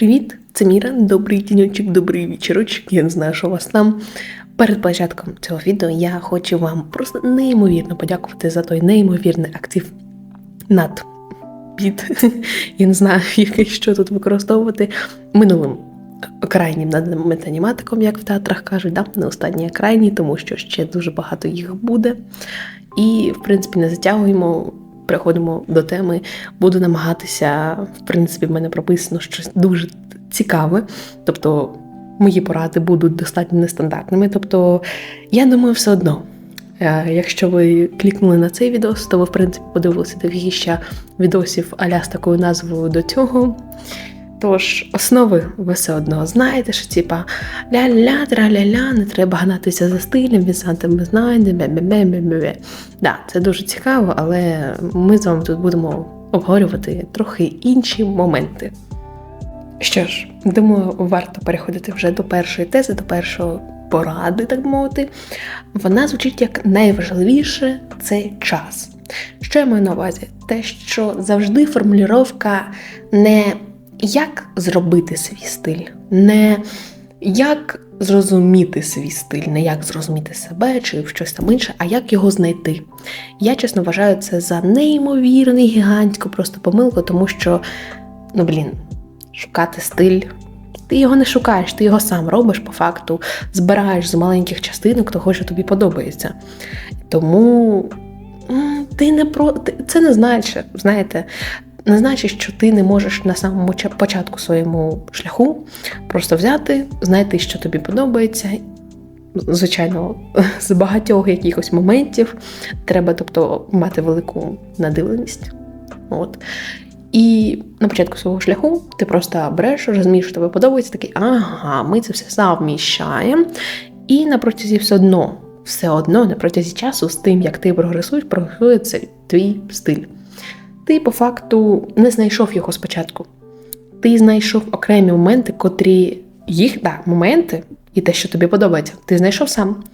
Привіт, це Міра. Добрий діньочок, добрий вечірочок. Я не знаю, що у вас там. Перед початком цього відео я хочу вам просто неймовірно подякувати за той неймовірний актив над під. Я не знаю, який що тут використовувати минулим крайнім над аніматиком, як в театрах кажуть, да? не останній крайній, тому що ще дуже багато їх буде. І, в принципі, не затягуємо. Переходимо до теми, буду намагатися, в принципі, в мене прописано щось дуже цікаве. Тобто, мої поради будуть достатньо нестандартними. Тобто, я думаю, все одно, е, якщо ви клікнули на цей відос, то ви, в принципі, подивилися ще відосів аля з такою назвою до цього. Тож, основи ви все одно знаєте, що типа ля-ля, тра-ля-ля, не треба гнатися за стилем, візантом без знайде, бе-бе-бе-бе-бе. Да, це дуже цікаво, але ми з вами тут будемо обговорювати трохи інші моменти. Що ж, думаю, варто переходити вже до першої тези, до першої поради, так мовити. Вона звучить як найважливіше це час. Що я маю на увазі? Те, що завжди формулювання не як зробити свій стиль, не як зрозуміти свій стиль, не як зрозуміти себе чи щось там інше, а як його знайти. Я чесно вважаю це за неймовірний, гігантську просто помилку, тому що, ну блін, шукати стиль. Ти його не шукаєш, ти його сам робиш по факту, збираєш з маленьких частинок того, що тобі подобається. Тому ти не про це не значить, знаєте, не значить, що ти не можеш на самому початку своєму шляху просто взяти, знайти, що тобі подобається. Звичайно, з багатьох якихось моментів треба, тобто, мати велику надивленість. От. І на початку свого шляху ти просто береш, розумієш, що тобі подобається, такий, ага, ми це все заміщаємо. І на протязі все одно, все одно, на протязі часу, з тим, як ти прогресуєш, прогресує цей твій стиль ти по факту не знайшов його спочатку. Ти знайшов окремі моменти, котрі їх, да, моменти, і те, що тобі подобається, ти знайшов сам.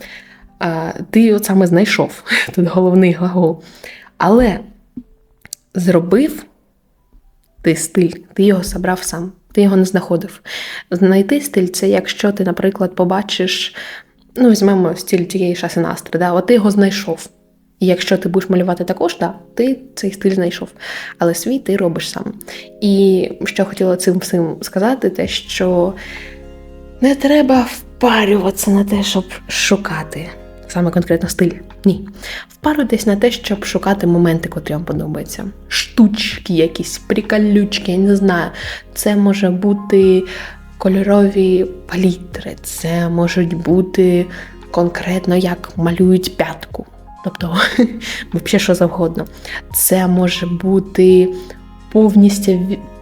А, Ти от саме знайшов тут головний глагол. Але зробив ти стиль, ти його забрав сам, ти його не знаходив. Знайти стиль це якщо ти, наприклад, побачиш, ну, візьмемо стиль тієї шаси Настри, да, от ти його знайшов. І якщо ти будеш малювати також, да, ти цей стиль знайшов, але свій ти робиш сам. І що хотіла цим всім сказати, те, що не треба впарюватися на те, щоб шукати саме конкретно стиль. Ні. Впарюйтесь на те, щоб шукати моменти, котрі вам подобаються. Штучки, якісь приколючки, я не знаю. Це може бути кольорові палітри, це можуть бути конкретно як малюють п'ятку. Тобто, взагалі що завгодно. Це може бути повністю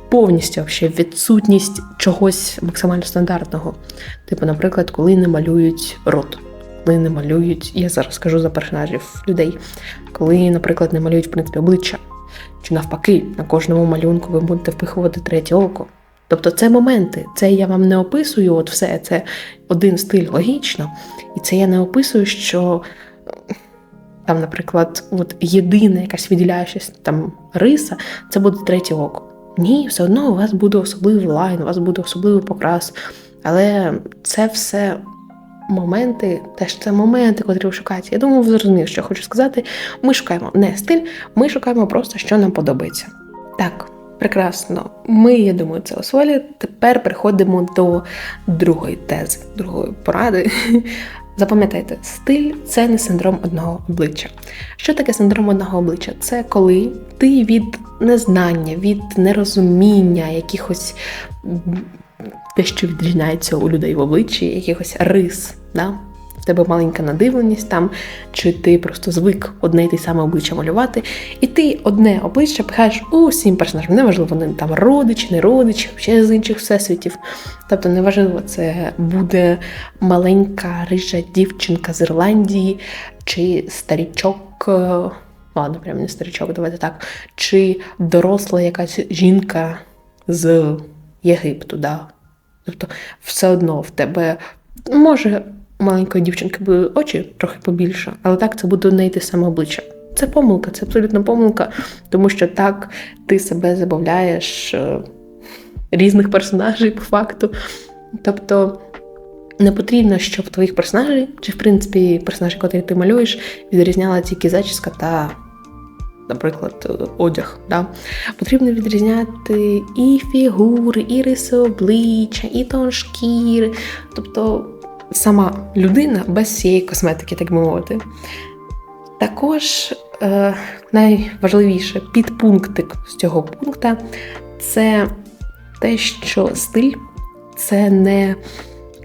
повністю вообще, відсутність чогось максимально стандартного. Типу, наприклад, коли не малюють рот, коли не малюють, я зараз скажу за персонажів людей, коли, наприклад, не малюють в принципі обличчя. Чи навпаки, на кожному малюнку ви будете впихувати третє око. Тобто це моменти, це я вам не описую, от все, це один стиль логічно, і це я не описую, що там, наприклад, от єдина якась виділяючась там риса, це буде третє око. Ні, все одно у вас буде особливий лайн, у вас буде особливий покрас. Але це все моменти, теж це моменти, котрі ви шукаєте. Я думаю, ви зрозуміли, що я хочу сказати. Ми шукаємо не стиль, ми шукаємо просто, що нам подобається. Так, прекрасно. Ми, я думаю, це освоїли. Тепер переходимо до другої тези, другої поради. Запам'ятайте, стиль це не синдром одного обличчя. Що таке синдром одного обличчя? Це коли ти від незнання, від нерозуміння якихось те, що відрізняється у людей в обличчі, якихось рис. Да? В тебе маленька надивленість там, чи ти просто звик одне й те саме обличчя малювати, і ти одне обличчя пихаєш усім персонажам. Неважливо, вони там родичі, не родичі, ще з інших всесвітів. Тобто, неважливо, це буде маленька рижа дівчинка з Ірландії, чи старічок. Е, ладно, прям не старічок, давайте так. Чи доросла якась жінка з Єгипту, да? Тобто, все одно в тебе може маленької дівчинки були очі трохи побільше, але так це буде не те саме обличчя. Це помилка, це абсолютно помилка, тому що так ти себе забавляєш, е, різних персонажей по факту. Тобто не потрібно, щоб твоїх персонажей, чи в принципі персонажі, котрі ти малюєш, відрізняла тільки зачіска та, наприклад, одяг. Да? Потрібно відрізняти і фігури, і риси обличчя, і тон шкіри. Тобто сама людина без цієї косметики, так би мовити. Також е, найважливіше підпунктик з цього пункта це те, що стиль це не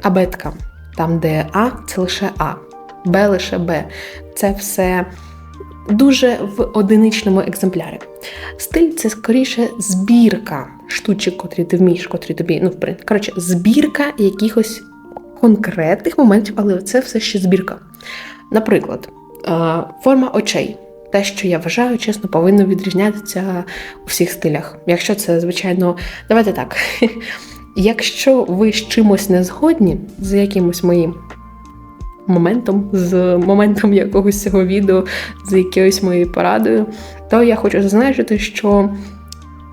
абетка, там, де А, це лише А, Б лише Б. Це все дуже в одиничному екземплярі. Стиль це скоріше збірка штучок, котрі ти вмієш, котрі тобі, ну, коротше, збірка якихось конкретних моментів, але це все ще збірка. Наприклад, е, форма очей. Те, що я вважаю, чесно, повинно відрізнятися у всіх стилях. Якщо це, звичайно, давайте так. Якщо ви з чимось не згодні, з якимось моїм моментом, з моментом якогось цього відео, з якоюсь моєю порадою, то я хочу зазначити, що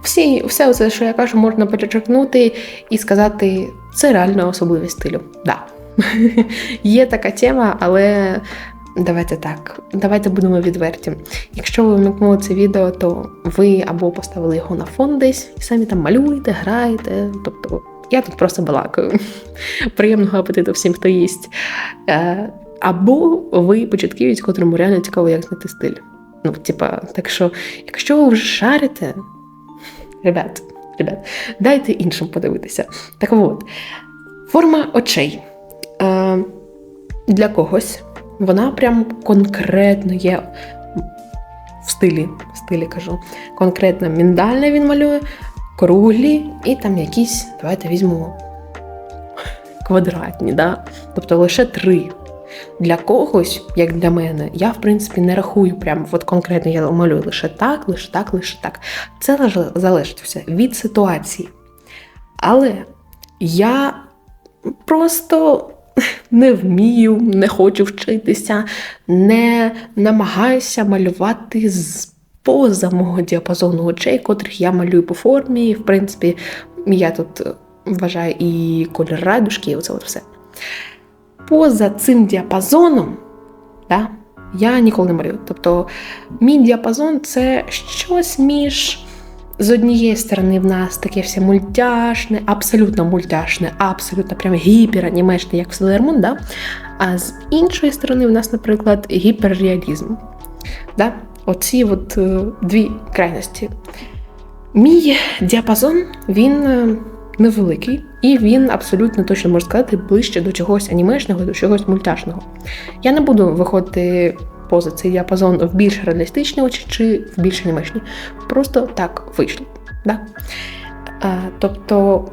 всі, все це, що я кажу, можна перечеркнути і сказати, це реально особливість стилю. Да. Є така тема, але давайте так, давайте будемо відверті. Якщо ви вмикнули це відео, то ви або поставили його на фон десь і самі там малюєте, граєте. Тобто я тут просто балакаю. Приємного апетиту всім, хто їсть. Е, або ви початківець, котрому реально цікаво, як знайти стиль. Ну, типа, так що, якщо ви вже шарите, ребят, ребят, дайте іншим подивитися. Так от, форма очей. Е, Для когось вона прям конкретно є в стилі, в стилі кажу. Конкретно міндальне він малює, круглі і там якісь, давайте візьмемо квадратні, да? тобто лише три. Для когось, як для мене, я, в принципі, не рахую прямо от конкретно я малюю лише так, лише так, лише так. Це залежить від ситуації. Але я просто не вмію, не хочу вчитися, не намагаюся малювати з поза мого діапазону очей, котрих я малюю по формі. В принципі, я тут вважаю і колір радужки, і оце от все. Поза цим діапазоном, да, я ніколи не малюю. Тобто, мій діапазон це щось між. З однієї сторони, в нас таке все мультяшне, абсолютно мультяшне, абсолютно прям гіперанімешне, як в Селермун, да? а з іншої сторони, в нас, наприклад, гіперреалізм. Да? Оці от е, дві крайності. Мій діапазон, він е, невеликий, і він абсолютно точно можна сказати ближче до чогось анімешного, до чогось мультяшного. Я не буду виходити поза цей діапазон в більш реалістичні очі чи в більш анімешні. Просто так вийшло. Да? А, Тобто.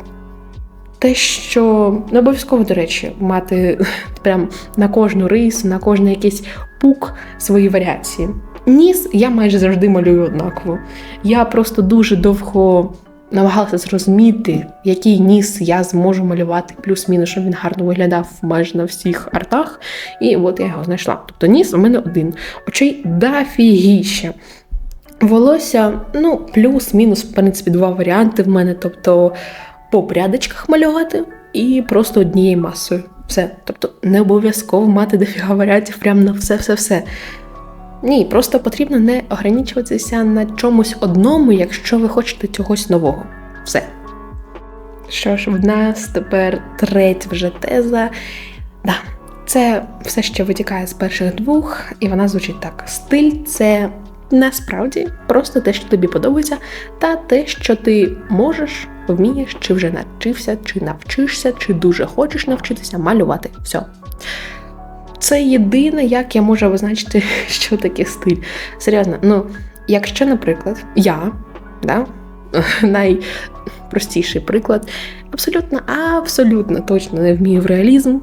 Те, що не обов'язково, до речі, мати прям на кожну рису, на кожний якийсь пук свої варіації. Ніс я майже завжди малюю однаково. Я просто дуже довго намагалася зрозуміти, який ніс я зможу малювати, плюс-мінус, щоб він гарно виглядав майже на всіх артах. І от я його знайшла. Тобто ніс у мене один. Очей дафігіще. Волосся, ну, плюс-мінус, в принципі, два варіанти в мене. Тобто по прядочках малювати і просто однією масою. Все. Тобто не обов'язково мати дофіга варіантів прямо на все-все-все. Ні, просто потрібно не ограничуватися на чомусь одному, якщо ви хочете чогось нового. Все. Що ж, в нас тепер третя вже теза. Да, Це все, що витікає з перших двох, і вона звучить так: стиль це насправді просто те, що тобі подобається, та те, що ти можеш, вмієш, чи вже навчився, чи навчишся, чи дуже хочеш навчитися малювати. Все. Це єдине, як я можу визначити, що таке стиль. Серйозно, ну, якщо, наприклад, я, да, найпростіший приклад, абсолютно, абсолютно точно не вмію в реалізм,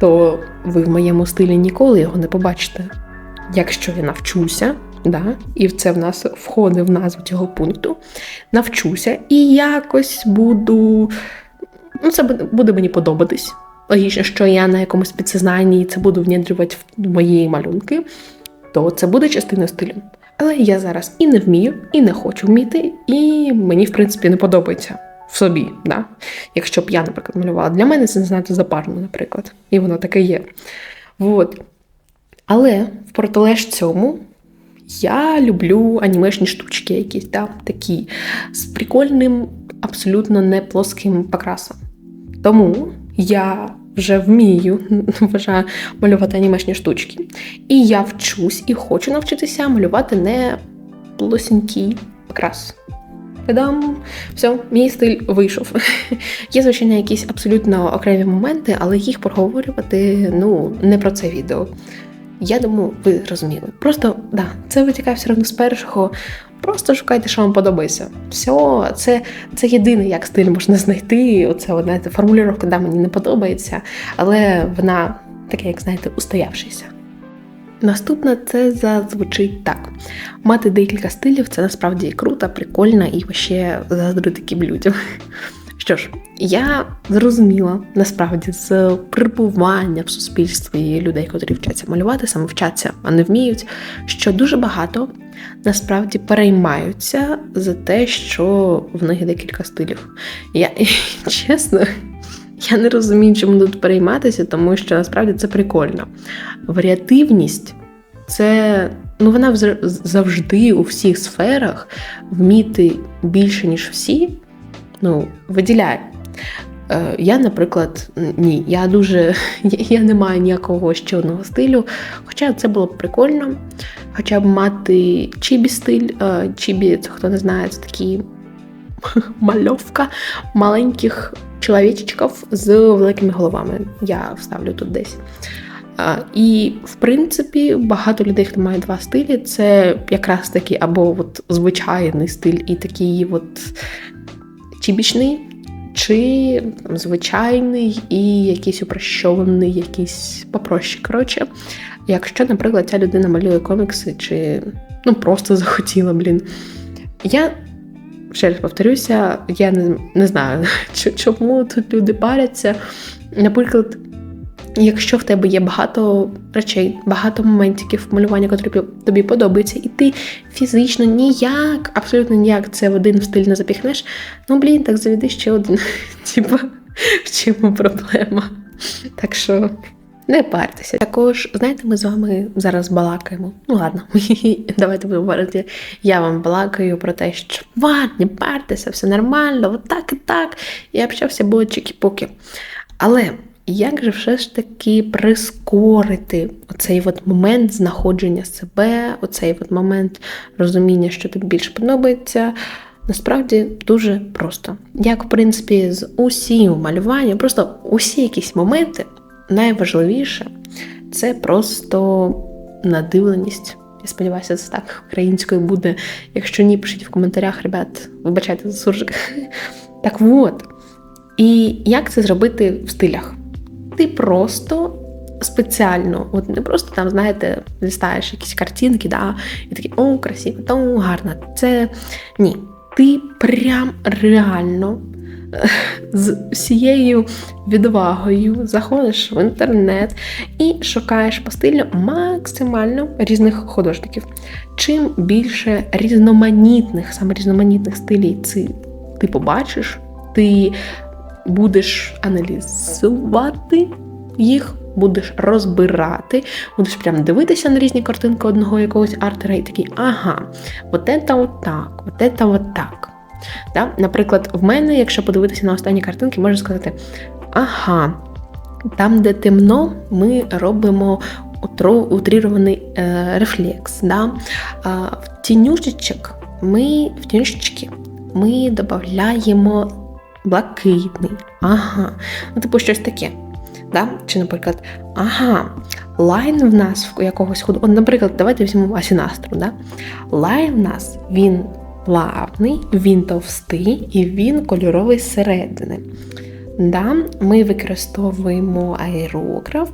то ви в моєму стилі ніколи його не побачите. Якщо я навчуся, да, і це в нас входить в назву цього пункту, навчуся і якось буду. Ну, це буде мені подобатись. Логічно, що я на якомусь підсознанні це буду внідрювати в мої малюнки, то це буде частина стилю. Але я зараз і не вмію, і не хочу вміти, і мені, в принципі, не подобається. в собі. Да? Якщо б я, наприклад, малювала. Для мене це не знати запарно, наприклад. І воно таке є. От. Але в протилеж цьому я люблю анімешні штучки, якісь да, такі з прикольним, абсолютно не плоским покрасом. Тому я вже вмію вважаю, малювати анімешні штучки. І я вчусь і хочу навчитися малювати не плосінький покрас. Та-дам! Все, мій стиль вийшов. Є, звичайно, якісь абсолютно окремі моменти, але їх проговорювати ну, не про це відео. Я думаю, ви розуміли. Просто да, це витікає все одно з першого. Просто шукайте, що вам подобається. Все, це це єдине, як стиль можна знайти. Оце одна формулювання, да, мені не подобається, але вона така, як знаєте, устоявшися. Наступне це зазвучить так: мати декілька стилів це насправді круто, прикольно і ще заздрю таким людям. Що ж, я зрозуміла насправді з перебування в суспільстві людей, котрі вчаться малювати, саме вчаться, а не вміють, що дуже багато насправді переймаються за те, що в них декілька стилів. Я чесно. Я не розумію, чому тут перейматися, тому що насправді це прикольно. Варіативність це ну, вона завжди у всіх сферах вміти більше, ніж всі, ну, виділяє. Е, я, наприклад, ні, я дуже я не маю ніякого ще стилю. Хоча це було б прикольно. Хоча б мати чібі стиль. Е, чібі, це хто не знає, це такі мальовка маленьких чоловічків з великими головами. Я вставлю тут десь. І, в принципі, багато людей, хто має два стилі, це якраз таки або от звичайний стиль і такий от чібічний, чи там, звичайний і якийсь упрощований, якийсь попроще. Коротше, якщо, наприклад, ця людина малює комікси, чи ну просто захотіла, блін. Я ще раз повторюся, я не, не знаю, чому тут люди паряться. Наприклад, якщо в тебе є багато речей, багато моментів малювання, котрі тобі подобаються, і ти фізично ніяк, абсолютно ніяк це в один стиль не запіхнеш, ну блін, так заведи ще один. Типа, в чому проблема? Так що. Не партеся. Також, знаєте, ми з вами зараз балакаємо. Ну ладно, давайте будемо говорити. Я вам балакаю про те, що ладно, не партеся, все нормально, от так і так. І общався було чікі-пуки. Але як же все ж таки прискорити оцей от момент знаходження себе, оцей от момент розуміння, що тобі більше подобається? Насправді дуже просто. Як, в принципі, з усім малюванням, просто усі якісь моменти найважливіше це просто надивленість. Я сподіваюся, це так українською буде. Якщо ні, пишіть в коментарях, ребят, вибачайте за суржик. Так от. І як це зробити в стилях? Ти просто спеціально, от не просто там, знаєте, листаєш якісь картинки, да, і такі, о, красиво, то гарно. Це ні. Ти прям реально з всією відвагою заходиш в інтернет і шукаєш по максимально різних художників. Чим більше різноманітних, саме різноманітних стилів ти побачиш, ти будеш аналізувати їх. Будеш розбирати, будеш прям дивитися на різні картинки одного якогось артера і такий, ага, от це от так, от це так. Да? Наприклад, в мене, якщо подивитися на останні картинки, можна сказати: ага, там, де темно, ми робимо утрірований е, рефлекс. Да? А, в тінюшечок ми в тінюшечки ми додаємо блакитний. Ага. Ну, типу, щось таке. Да? Чи, наприклад, ага, лайн в нас в якогось ходу. Наприклад, давайте візьмемо Асінастру. Да? Лайн в нас він плавний, він товстий і він кольоровий зсередини. Да, Ми використовуємо аерограф,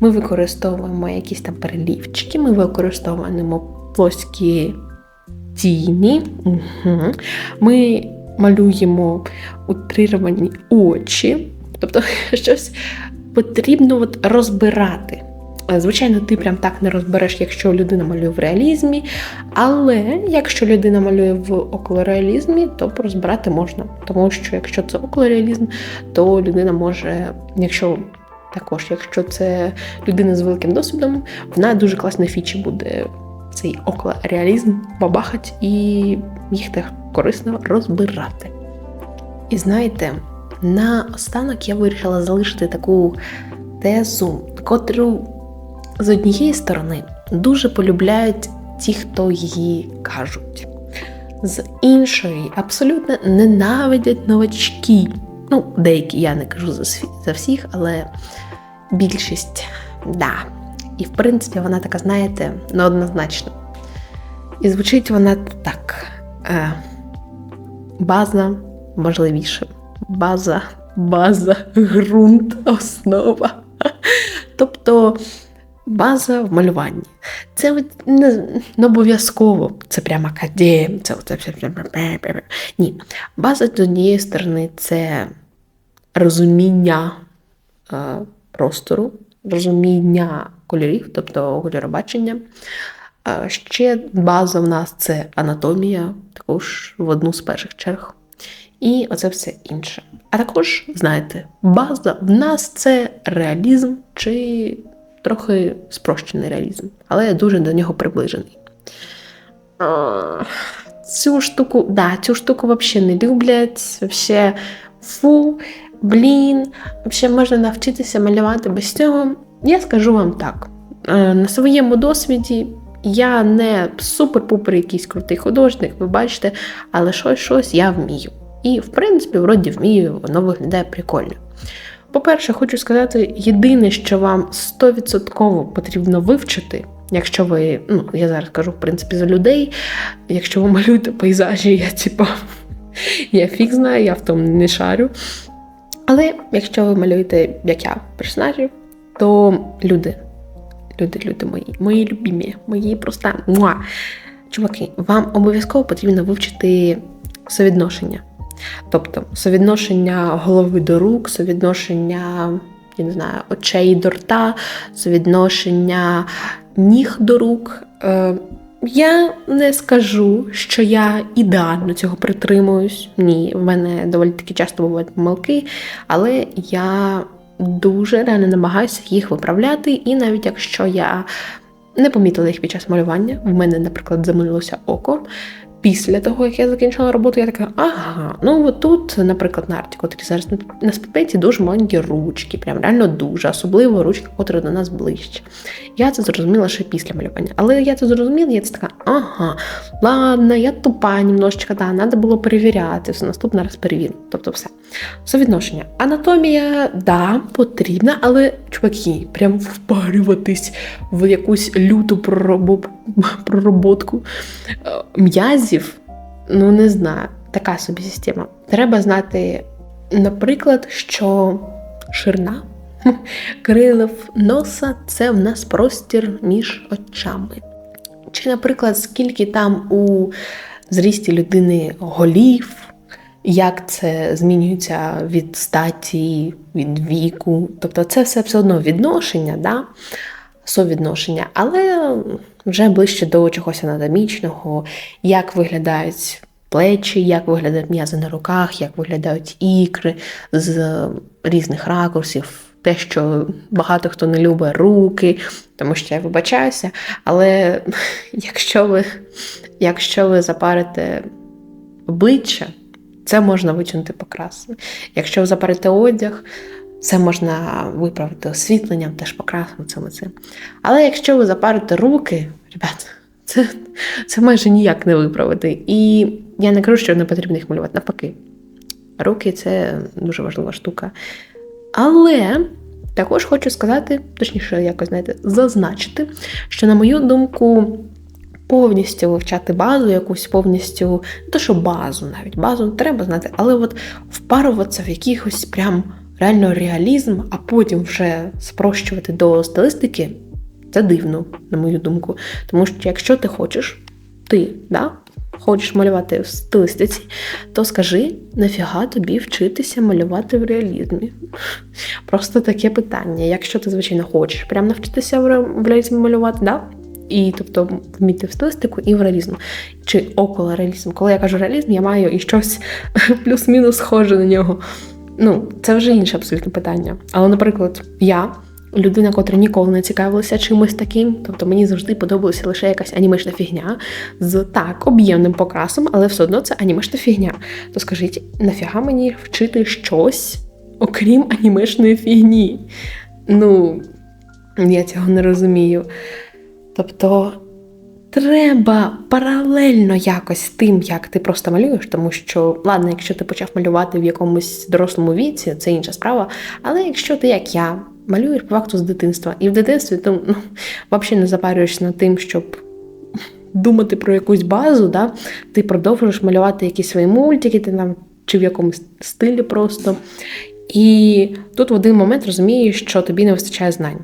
ми використовуємо якісь там перелівчики, ми використовуємо плоскі тіні, угу. ми малюємо утрировані очі, тобто щось потрібно от розбирати. Е, Звичайно, ти прям так не розбереш, якщо людина малює в реалізмі, але якщо людина малює в околореалізмі, то розбирати можна. Тому що якщо це околореалізм, то людина може, якщо також, якщо це людина з великим досвідом, вона дуже класна фічі буде цей околореалізм бабахать і їх так корисно розбирати. І знаєте, на останок я вирішила залишити таку тезу, котру з однієї сторони дуже полюбляють ті, хто її кажуть. З іншої абсолютно ненавидять новачки. Ну, деякі я не кажу за, за всіх, але більшість да. І в принципі вона така, знаєте, неоднозначна. І звучить вона так: е, база важливіше. База, база, ґрунт, основа. Тобто база в малюванні. Це не, не обов'язково, це прямо академ, це, це, це, це ні. База з однієї сторони це розуміння е, простору, розуміння кольорів, тобто кольоробачення. Ще база в нас це анатомія, також в одну з перших черг. І оце все інше. А також, знаєте, база в нас це реалізм чи трохи спрощений реалізм, але дуже до нього приближений. Цю штуку, да, цю штуку взагалі не люблять. Вообще, фу, блін, взагалі можна навчитися малювати без цього. Я скажу вам так: е, на своєму досвіді я не супер-пупер якийсь крутий художник, ви бачите, але щось щось я вмію. І, в принципі, вроді вмію, воно виглядає прикольно. По-перше, хочу сказати, єдине, що вам 100% потрібно вивчити, якщо ви, ну, я зараз кажу, в принципі, за людей, якщо ви малюєте пейзажі, я типа, я фіг знаю, я в тому не шарю. Але якщо ви малюєте, як я, персонажів, то люди, люди, люди мої, мої любімі, мої просто муа. Чуваки, вам обов'язково потрібно вивчити совідношення. Тобто совідношення голови до рук, совідношення, я не знаю, очей до рта, совідношення ніг до рук. Я не скажу, що я ідеально цього притримуюсь. Ні, в мене доволі таки часто бувають помилки, але я дуже реально намагаюся їх виправляти, і навіть якщо я не помітила їх під час малювання, в мене, наприклад, замилилося око. Після того, як я закінчила роботу, я така, ага, ну от тут, наприклад, на арті, котрі зараз на- на дуже маленькі ручки, прям реально дуже, особливо ручки, котрі до нас ближче. Я це зрозуміла ще після малювання. Але я це зрозуміла, я це така, ага, ладно, я тупа немножечко, да, треба було перевіряти, все наступний раз перевірю. Тобто все. Совідношення. Анатомія, да, потрібна, але, чуваки, прям впарюватись в якусь люту прорабо- пророботку е, м'язів, ну не знаю, така собі система. Треба знати, наприклад, що ширина крилив носа це в нас простір між очами. Чи, наприклад, скільки там у зрісті людини голів, як це змінюється від статі, від віку. Тобто це все все одно відношення, да? совідношення, але вже ближче до чогось анатомічного, як виглядають плечі, як виглядають м'язи на руках, як виглядають ікри з різних ракурсів. Те, що багато хто не любить руки, тому що я вибачаюся. Але якщо ви, якщо ви запарите обличчя, це можна витягнути покрасом. Якщо ви запарите одяг, це можна виправити освітленням, теж покрасом цим цим. Але якщо ви запарите руки, ребят, це, це майже ніяк не виправити. І я не кажу, що не потрібно їх малювати, навпаки. Руки це дуже важлива штука. Але також хочу сказати, точніше, якось знаєте, зазначити, що, на мою думку, повністю вивчати базу, якусь повністю, не то що базу, навіть базу треба знати, але от впаруватися в якихось прям реально реалізм, а потім вже спрощувати до стилістики, це дивно, на мою думку. Тому що якщо ти хочеш, ти, да, хочеш малювати в стилістиці, то скажи, нафіга тобі вчитися малювати в реалізмі? Просто таке питання. Якщо ти, звичайно, хочеш прям навчитися в реалізмі малювати, да? І тобто вміти в стилістику і в реалізм. Чи около реалізм. Коли я кажу реалізм, я маю і щось плюс-мінус схоже на нього. Ну, це вже інше абсолютно питання. Але, наприклад, я людина, котра ніколи не цікавилася чимось таким, тобто мені завжди подобалася лише якась анімешна фігня з так об'ємним покрасом, але все одно це анімешна фігня. То скажіть, нафіга мені вчити щось, окрім анімешної фігні? Ну, я цього не розумію. Тобто. Треба паралельно якось тим, як ти просто малюєш, тому що, ладно, якщо ти почав малювати в якомусь дорослому віці, це інша справа. Але якщо ти, як я, малюєш по факту з дитинства, і в дитинстві ти ну, взагалі не запарюєшся над тим, щоб думати про якусь базу, да? ти продовжуєш малювати якісь свої мультики, ти там чи в якомусь стилі просто. І тут в один момент розумієш, що тобі не вистачає знань,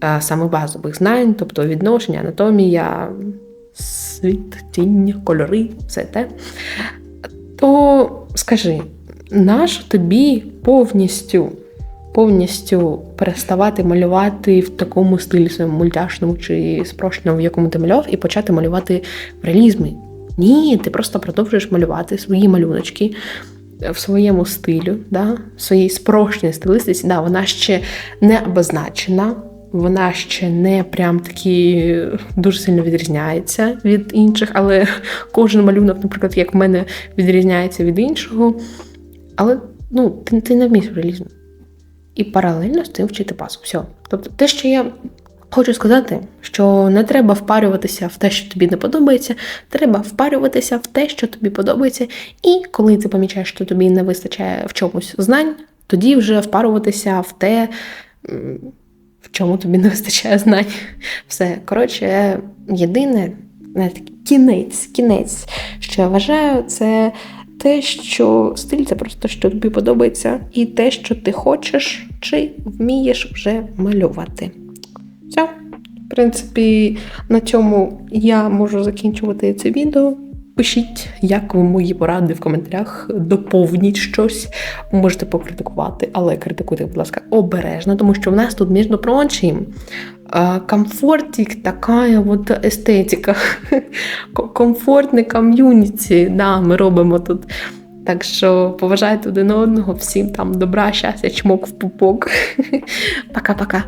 а саме базових знань, тобто відношення, анатомія, світ, тінь, кольори, все те. То скажи, нащо тобі повністю, повністю переставати малювати в такому стилі своєму мультяшному чи спрощеному, в якому ти малював, і почати малювати в реалізмі? Ні, ти просто продовжуєш малювати свої малюночки в своєму стилю, да? в своїй спрощеній стилистиці. Да, вона ще не обозначена, вона ще не прям такі дуже сильно відрізняється від інших, але кожен малюнок, наприклад, як в мене, відрізняється від іншого. Але ну, ти, ти не вмієш реалізм. І паралельно з цим вчити пасу. Все. Тобто, те, що я хочу сказати, що не треба впарюватися в те, що тобі не подобається, треба впарюватися в те, що тобі подобається. І коли ти помічаєш, що тобі не вистачає в чомусь знань, тоді вже впарюватися в те, чому тобі не вистачає знань. Все. Коротше, єдине, кінець, кінець, що я вважаю, це те, що стиль це просто що тобі подобається, і те, що ти хочеш, чи вмієш вже малювати. Все. В принципі, на цьому я можу закінчувати це відео. Пишіть, як ви мої поради в коментарях, доповніть щось. Можете покритикувати, але критикуйте, будь ласка, обережно, тому що в нас тут, між прочим, а, комфортик, така от естетика, комфортне ком'юніті. Да, ми робимо тут. Так що поважайте один одного, всім там добра, щастя, чмок в пупок. Пока-пока.